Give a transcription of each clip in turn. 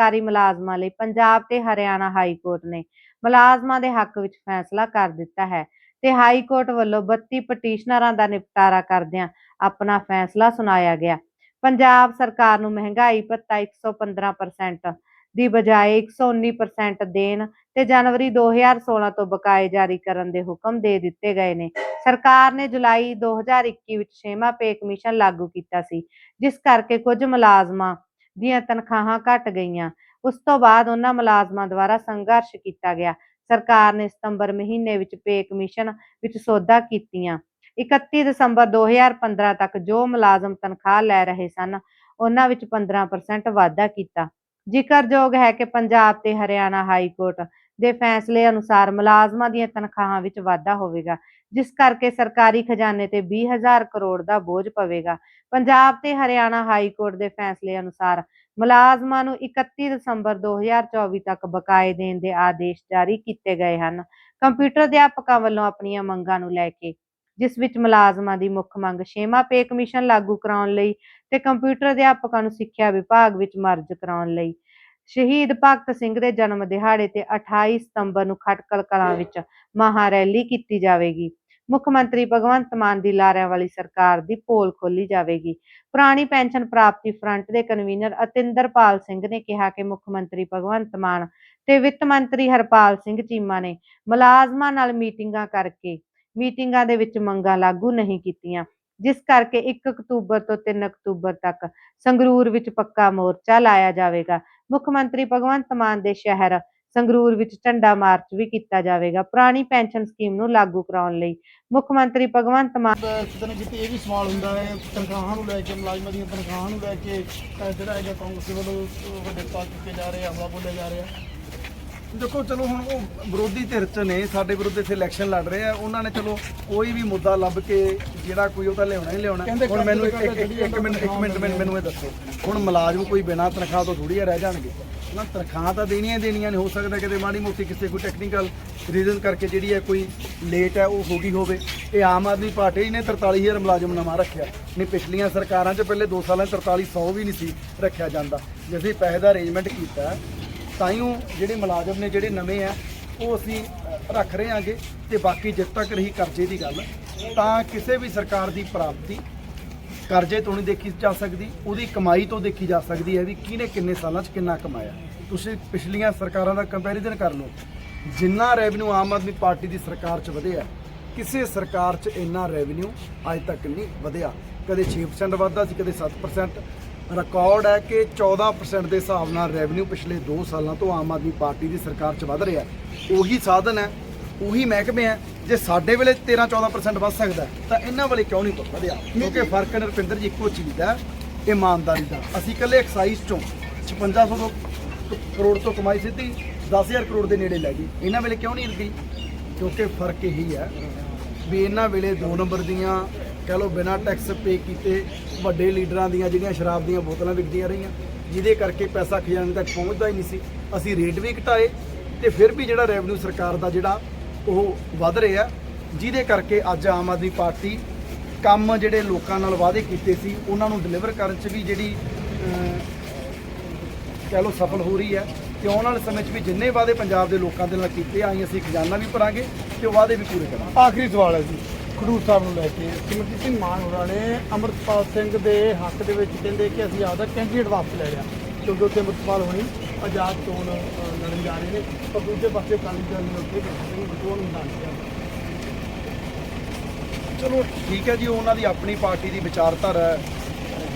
ਸਰਕਾਰੀ ਮੁਲਾਜ਼ਮਾਂ ਲਈ ਪੰਜਾਬ ਤੇ ਹਰਿਆਣਾ ਹਾਈ ਕੋਰਟ ਨੇ ਮੁਲਾਜ਼ਮਾਂ ਦੇ ਹੱਕ ਵਿੱਚ ਫੈਸਲਾ ਕਰ ਦਿੱਤਾ ਹੈ ਤੇ ਹਾਈ ਕੋਰਟ ਵੱਲੋਂ 32 ਪਟੀਸ਼ਨਰਾਂ ਦਾ ਨਿਪਟਾਰਾ ਕਰਦਿਆਂ ਆਪਣਾ ਫੈਸਲਾ ਸੁਣਾਇਆ ਗਿਆ। ਪੰਜਾਬ ਸਰਕਾਰ ਨੂੰ ਮਹਿੰਗਾਈ ਭੱਤਾ 115% ਦੀ ਬਜਾਏ 119% ਦੇਣ ਤੇ ਜਨਵਰੀ 2016 ਤੋਂ ਬਕਾਏ ਜਾਰੀ ਕਰਨ ਦੇ ਹੁਕਮ ਦੇ ਦਿੱਤੇ ਗਏ ਨੇ। ਸਰਕਾਰ ਨੇ ਜੁਲਾਈ 2021 ਵਿੱਚ ਛੇਵਾਂ ਪੇ ਕਮਿਸ਼ਨ ਲਾਗੂ ਕੀਤਾ ਸੀ, ਜਿਸ ਕਰਕੇ ਕੁਝ ਮੁਲਾਜ਼ਮਾਂ ਦੀਆਂ ਤਨਖਾਹਾਂ ਘਟ ਗਈਆਂ। ਉਸ ਤੋਂ ਬਾਅਦ ਉਹਨਾਂ ਮੁਲਾਜ਼ਮਾਂ ਦੁਆਰਾ ਸੰਘਰਸ਼ ਕੀਤਾ ਗਿਆ। ਸਰਕਾਰ ਨੇ ਸਤੰਬਰ ਮਹੀਨੇ ਵਿੱਚ ਪੇ ਕਮਿਸ਼ਨ ਵਿੱਚ ਸੋਧਾਂ ਕੀਤੀਆਂ। 31 ਦਸੰਬਰ 2015 ਤੱਕ ਜੋ ਮੁਲਾਜ਼ਮ ਤਨਖਾਹ ਲੈ ਰਹੇ ਸਨ, ਉਹਨਾਂ ਵਿੱਚ 15% ਵਾਧਾ ਕੀਤਾ। ਜ਼ਿਕਰਯੋਗ ਹੈ ਕਿ ਪੰਜਾਬ ਤੇ ਹਰਿਆਣਾ ਹਾਈ ਕੋਰਟ ਦੇ ਫੈਸਲੇ ਅਨੁਸਾਰ ਮੁਲਾਜ਼ਮਾਂ ਦੀਆਂ ਤਨਖਾਹਾਂ ਵਿੱਚ ਵਾਧਾ ਹੋਵੇਗਾ, ਜਿਸ ਕਰਕੇ ਸਰਕਾਰੀ ਖਜ਼ਾਨੇ ਤੇ 20000 ਕਰੋੜ ਦਾ ਬੋਝ ਪਵੇਗਾ। ਪੰਜਾਬ ਤੇ ਹਰਿਆਣਾ ਹਾਈ ਕੋਰਟ ਦੇ ਫੈਸਲੇ ਅਨੁਸਾਰ ਮੁਲਾਜ਼ਮਾਂ ਨੂੰ 31 ਦਸੰਬਰ 2024 ਤੱਕ ਬਕਾਏ ਦੇਣ ਦੇ ਆਦੇਸ਼ ਜਾਰੀ ਕੀਤੇ ਗਏ ਹਨ। ਕੰਪਿਊਟਰ ਅਧਿਆਪਕਾਂ ਵੱਲੋਂ ਆਪਣੀਆਂ ਮੰਗਾਂ ਨੂੰ ਲੈ ਕੇ, ਜਿਸ ਵਿੱਚ ਮੁਲਾਜ਼ਮਾਂ ਦੀ ਮੁੱਖ ਮੰਗ ਛੇਵਾਂ ਪੇ ਕਮਿਸ਼ਨ ਲਾਗੂ ਕਰਾਉਣ ਲਈ ਤੇ ਕੰਪਿਊਟਰ ਅਧਿਆਪਕਾਂ ਨੂੰ ਸਿੱਖਿਆ ਵਿਭਾਗ ਵਿੱਚ ਮਰਜ ਕਰਾਉਣ ਲਈ ਸ਼ਹੀਦ ਭਗਤ ਸਿੰਘ ਦੇ ਜਨਮ ਦਿਹਾੜੇ ਤੇ 28 ਸਤੰਬਰ ਨੂੰ ਖਟਕਲ ਕਲਾਂ ਵਿੱਚ ਮਹਾ ਰੈਲੀ ਕੀਤੀ ਜਾਵੇਗੀ। ਮੁੱਖ ਮੰਤਰੀ ਭਗਵੰਤ ਮਾਨ ਦੀ ਲਾਰਿਆਂ ਵਾਲੀ ਸਰਕਾਰ ਦੀ ਪੋਲ ਖੋਲੀ ਜਾਵੇਗੀ। ਪੁਰਾਣੀ ਪੈਨਸ਼ਨ ਪ੍ਰਾਪਤੀ ਫਰੰਟ ਦੇ ਕਨਵੀਨਰ ਅਤਿੰਦਰਪਾਲ ਸਿੰਘ ਨੇ ਕਿਹਾ ਕਿ ਮੁੱਖ ਮੰਤਰੀ ਭਗਵੰਤ ਮਾਨ ਤੇ ਵਿੱਤ ਮੰਤਰੀ ਹਰਪਾਲ ਸਿੰਘ ਚੀਮਾ ਨੇ ਮੁਲਾਜ਼ਮਾਂ ਨਾਲ ਮੀਟਿੰਗਾਂ ਕਰਕੇ ਮੀਟਿੰਗਾਂ ਦੇ ਵਿੱਚ ਮੰਗਾਂ ਲਾਗੂ ਨਹੀਂ ਕੀਤੀਆਂ, ਜਿਸ ਕਰਕੇ 1 ਅਕਤੂਬਰ ਤੋਂ 3 ਅਕਤੂਬਰ ਤੱਕ ਸੰਗਰੂਰ ਵਿੱਚ ਪੱਕਾ ਮੋਰਚਾ ਲਾਇਆ ਜਾਵੇਗਾ। ਮੁੱਖ ਮੰਤਰੀ ਭਗਵੰਤ ਮਾਨ ਦੇ ਸ਼ਹਿਰ ਸੰਗਰੂਰ ਵਿੱਚ ਝੰਡਾ ਮਾਰਚ ਵੀ ਕੀਤਾ ਜਾਵੇਗਾ। ਪੁਰਾਣੀ ਪੈਨਸ਼ਨ ਸਕੀਮ ਨੂੰ ਲਾਗੂ ਕਰਾਉਣ ਲਈ ਮੁੱਖ ਮੰਤਰੀ ਭਗਵੰਤ ਮਾਨ ਕਿਤੇ ਨਾ ਕਿਤੇ ਇਹ ਵੀ ਸਵਾਲ ਹੁੰਦਾ ਹੈ, ਤਨਖਾਹਾਂ ਨੂੰ ਲੈ ਕੇ, ਮੁਲਾਜ਼ਮਾਂ ਦੀਆਂ ਤਨਖਾਹਾਂ ਨੂੰ ਲੈ ਕੇ ਜਿਹੜਾ ਹੈਗਾ ਕਾਂਗਰਸ ਵੱਲੋਂ ਵੱਡੇ ਪਾ ਕੀਤੇ ਜਾ ਰਹੇ ਆ, ਹਵਾ ਬੋਲੇ ਜਾ ਰਹੇ। ਆ ਦੇਖੋ ਚਲੋ ਹੁਣ ਉਹ ਵਿਰੋਧੀ ਧਿਰ ਚ ਨੇ ਸਾਡੇ ਵਿਰੁੱਧ ਇੱਥੇ ਇਲੈਕਸ਼ਨ ਲੜ ਰਹੇ ਆ। ਉਹਨਾਂ ਨੇ ਚਲੋ ਕੋਈ ਵੀ ਮੁੱਦਾ ਲੱਭ ਕੇ ਜਿਹੜਾ ਕੋਈ ਉਹ ਤਾਂ ਲਿਆਉਣਾ ਹੀ ਲਿਆਉਣਾ। ਹੁਣ ਮੈਨੂੰ ਇੱਕ ਇੱਕ- ਮਿੰਟ ਇੱਕ ਮਿੰਟ ਮੈਨੂੰ ਇਹ ਦੱਸੋ। ਹੁਣ ਮੁਲਾਜ਼ਮ ਕੋਈ ਬਿਨਾਂ ਤਨਖਾਹ ਤੋਂ ਥੋੜੀ ਰਹਿ ਜਾਣਗੇ? ਉਹਨਾਂ ਤਨਖਾਹ ਤਾਂ ਦੇਣੀਆਂ ਹੀ ਦੇਣੀਆਂ ਨੇ ਹੋ ਸਕਦਾ ਕਿਤੇ ਮਾੜੀ ਮੋਟੀ ਕਿਸੇ ਕੋਈ ਟੈਕਨੀਕਲ ਰੀਜ਼ਨ ਕਰਕੇ ਜਿਹੜੀ ਹੈ ਕੋਈ ਲੇਟ ਹੈ ਉਹ ਹੋ ਗਈ ਹੋਵੇ। ਇਹ ਆਮ ਆਦਮੀ ਪਾਰਟੀ ਨੇ 43000 ਮੁਲਾਜ਼ਮ ਨਵਾਂ ਰੱਖਿਆ। ਨਹੀਂ ਪਿਛਲੀਆਂ ਸਰਕਾਰਾਂ 'ਚ ਪਹਿਲੇ 2 ਸਾਲਾਂ 'ਚ 4300 ਵੀ ਨਹੀਂ ਸੀ ਰੱਖਿਆ ਜਾਂਦਾ। ਜੇ ਅਸੀਂ ਪੈਸੇ ਦਾ ਅਰੇਂਜਮੈਂਟ ਕੀਤਾ ਤਾਂ ਹੀ ਜਿਹੜੇ ਮੁਲਾਜ਼ਮ ਨੇ ਜਿਹੜੇ ਨਵੇਂ ਆ, ਉਹ ਅਸੀਂ ਰੱਖ ਰਹੇ ਹਾਂਗੇ ਤੇ ਬਾਕੀ ਜਿੱਦ ਤੱਕ ਰਹੀ ਕਰਜ਼ੇ ਦੀ ਗੱਲ, ਤਾਂ ਕਿਸੇ ਵੀ ਸਰਕਾਰ ਦੀ ਪ੍ਰਾਪਤੀ ਕਰਜ਼ੇ ਤੋਂ ਨਹੀਂ ਦੇਖੀ ਜਾ ਸਕਦੀ, ਉਹਦੀ ਕਮਾਈ ਤੋਂ ਦੇਖੀ ਜਾ ਸਕਦੀ ਹੈ ਵੀ ਕਿਹਨੇ ਕਿੰਨੇ ਸਾਲਾਂ 'ਚ ਕਿੰਨਾ ਕਮਾਇਆ। ਤੁਸੀਂ ਪਿਛਲੀਆਂ ਸਰਕਾਰਾਂ ਦਾ ਕੰਪੈਰੀਜ਼ਨ ਕਰ ਲਓ, ਜਿੰਨਾ ਰੈਵਨਿਊ ਆਮ ਆਦਮੀ ਪਾਰਟੀ ਦੀ ਸਰਕਾਰ 'ਚ ਵਧਿਆ, ਕਿਸੇ ਸਰਕਾਰ 'ਚ ਇੰਨਾ ਰੈਵਨਿਊ ਅੱਜ ਤੱਕ ਨਹੀਂ ਵਧਿਆ। ਕਦੇ 6% ਵਧਦਾ ਸੀ, ਕਦੇ 7% ਰਿਕਾਰਡ ਹੈ ਕਿ 14% ਦੇ ਹਿਸਾਬ ਨਾਲ ਰੈਵਨਿਊ ਪਿਛਲੇ 2 ਸਾਲਾਂ ਤੋਂ ਆਮ ਆਦਮੀ ਪਾਰਟੀ ਦੀ ਸਰਕਾਰ 'ਚ ਵਧ ਰਿਹਾ ਉਹੀ ਸਾਧਨ ਹੈ ਉਹੀ ਮਹਿਕਮੇ ਹੈ ਜੇ ਸਾਡੇ ਵੇਲੇ 13 14% ਵੱਧ ਸਕਦਾ ਤਾਂ ਇਹਨਾਂ ਵੇਲੇ ਕਿਉਂ ਨਹੀਂ ਵਧਿਆ? ਕਿਉਂਕਿ ਫ਼ਰਕ ਨਰਪਿੰਦਰ ਜੀ ਇੱਕੋ ਚੀਜ਼ ਦਾ ਇਮਾਨਦਾਰੀ ਦਾ। ਅਸੀਂ ਇਕੱਲੇ ਐਕਸਾਈਜ਼ ਚੋਂ 5600 ਤੋਂ ਕਰੋੜ ਤੋਂ ਕਮਾਈ ਸਿੱਧੀ 10000 ਕਰੋੜ ਦੇ ਨੇੜੇ ਲੈ ਗਈ। ਇਹਨਾਂ ਵੇਲੇ ਕਿਉਂ ਨਹੀਂ ਗਈ ਕਿਉਂਕਿ ਫ਼ਰਕ ਇਹੀ ਹੈ ਵੀ ਇਹਨਾਂ ਵੇਲੇ 2 ਨੰਬਰ ਦੀਆਂ ਕਹ ਲਓ ਬਿਨਾਂ ਟੈਕਸ ਪੇ ਕੀਤੇ ਵੱਡੇ ਲੀਡਰਾਂ ਦੀਆਂ ਜਿਹੜੀਆਂ ਸ਼ਰਾਬ ਦੀਆਂ ਬੋਤਲਾਂ ਵਿਕਦੀਆਂ ਰਹੀਆਂ ਜਿਹਦੇ ਕਰਕੇ ਪੈਸਾ ਖਜ਼ਾਨੇ ਤੱਕ ਪਹੁੰਚਦਾ ਹੀ ਨਹੀਂ ਸੀ। ਅਸੀਂ ਰੇਟ ਵੀ ਘਟਾਏ ਤੇ ਫਿਰ ਵੀ ਜਿਹੜਾ ਰੈਵਨਿਊ ਸਰਕਾਰ ਦਾ ਜਿਹੜਾ ਉਹ ਵੱਧ ਰਿਹਾ ਜਿਹਦੇ ਕਰਕੇ ਅੱਜ ਆਮ ਆਦਮੀ ਪਾਰਟੀ ਕੰਮ ਜਿਹੜੇ ਲੋਕਾਂ ਨਾਲ ਵਾਅਦੇ ਕੀਤੇ ਸੀ ਉਹਨਾਂ ਨੂੰ ਡਿਲੀਵਰ ਕਰਨ 'ਚ ਵੀ ਜਿਹੜੀ ਅਹ, ਕਹਿ ਲਓ ਸਫਲ ਹੋ ਰਹੀ ਹੈ ਤੇ ਆਉਣ ਵਾਲੇ ਸਮੇਂ 'ਚ ਵੀ ਜਿੰਨੇ ਵਾਅਦੇ ਪੰਜਾਬ ਦੇ ਲੋਕਾਂ ਦੇ ਨਾਲ ਕੀਤੇ ਆਈ ਅਸੀਂ ਖਜ਼ਾਨਾ ਵੀ ਭਰਾਂਗੇ ਤੇ ਉਹ ਵਾਅਦੇ ਵੀ ਪੂਰੇ ਕਰਾਂਗੇ। ਆਖਰੀ ਸਵਾਲ ਹੈ ਜੀ। ਖਡੂਰ ਸਾਹਿਬ ਨੂੰ ਲੈ ਕੇ ਸਿਮਰਜੀਤ ਸਿੰਘ ਮਾਨ ਹੋਰਾਂ ਨੇ ਅੰਮ੍ਰਿਤਪਾਲ ਸਿੰਘ ਦੇ ਹੱਕ ਦੇ ਵਿੱਚ ਕਹਿੰਦੇ ਕਿ ਅਸੀਂ ਆਪਦਾ ਕੈਂਡੀਡੇਟ ਵਾਪਸ ਲੈ ਲਿਆ। ਕਿਉਂਕਿ ਉੱਥੇ ਅੰਮ੍ਰਿਤਪਾਲ ਹੋਣੀ ਆਜ਼ਾਦ ਚੋਣ ਲੜਨ ਜਾ ਰਹੇ ਨੇ। ਪਰ ਦੂਜੇ ਪਾਸੇ ਅਕਾਲੀ ਦਲ ਨੇ ਉੱਥੇ ਸਿੰਘ ਬਟੂਆ ਨੂੰ ਮੈਦਾਨ ਦਿੱਤਾ ਚਲੋ ਠੀਕ ਹੈ ਜੀ, ਉਹਨਾਂ ਦੀ ਆਪਣੀ ਪਾਰਟੀ ਦੀ ਵਿਚਾਰਧਾਰਾ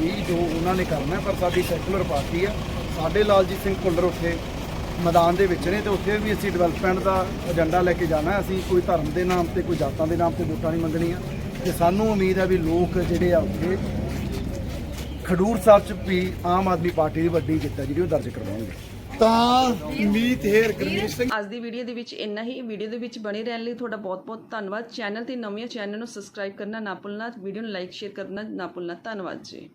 ਵੀ ਜੋ ਉਹਨਾਂ ਨੇ ਕਰਨਾ ਪਰ ਸਾਡੀ ਸੈਕੂਲਰ ਪਾਰਟੀ ਹੈ। ਸਾਡੇ ਲਾਲਜੀਤ ਸਿੰਘ ਭੁੱਲਰ ਉੱਥੇ ਮੈਦਾਨ ਦੇ ਵਿੱਚ ਨੇ ਤੇ ਉੱਥੇ ਵੀ ਅਸੀਂ ਡਿਵੈਲਪਮੈਂਟ ਦਾ ਏਜੰਡਾ ਲੈ ਕੇ ਜਾਣਾ ਹੈ। ਅਸੀਂ ਕੋਈ ਧਰਮ ਦੇ ਨਾਮ ਤੇ ਕੋਈ ਜਾਤਾਂ ਦੇ ਨਾਮ ਤੇ ਵੋਟਾਂ ਨਹੀਂ ਮੰਗਣੀਆਂ। ਤੇ ਸਾਨੂੰ ਉਮੀਦ ਹੈ ਵੀ ਲੋਕ ਜਿਹੜੇ ਆ ਉੱਥੇ ਖਡੂਰ ਸਾਹਿਬ ਚ ਵੀ ਆਮ ਆਦਮੀ ਪਾਰਟੀ ਦੀ ਵੱਡੀ ਜਿੱਤ ਹੈ ਜਿਹੜੀ ਉਹ ਦਰਜ ਕਰਵਾਉਣਗੇ। ਤਾਂ ਮੀਤ ਹੇਰ ਗਰਮੀਤ ਸਿੰਘ। ਅੱਜ ਦੀ ਵੀਡੀਓ ਦੇ ਵਿੱਚ ਇੰਨਾ ਹੀ। ਵੀਡੀਓ ਦੇ ਵਿੱਚ ਬਣੇ ਰਹਿਣ ਲਈ ਤੁਹਾਡਾ ਬਹੁਤ-ਬਹੁਤ ਧੰਨਵਾਦ। ਚੈਨਲ ਤੇ ਨਵੇਂ ਚੈਨਲ ਨੂੰ ਸਬਸਕ੍ਰਾਈਬ ਕਰਨਾ ਨਾ ਭੁੱਲਣਾ। ਵੀਡੀਓ ਨੂੰ ਲਾਈਕ ਸ਼ੇਅਰ ਕਰਨਾ ਨਾ ਭੁੱਲਣਾ। ਧੰਨਵਾਦ ਜੀ।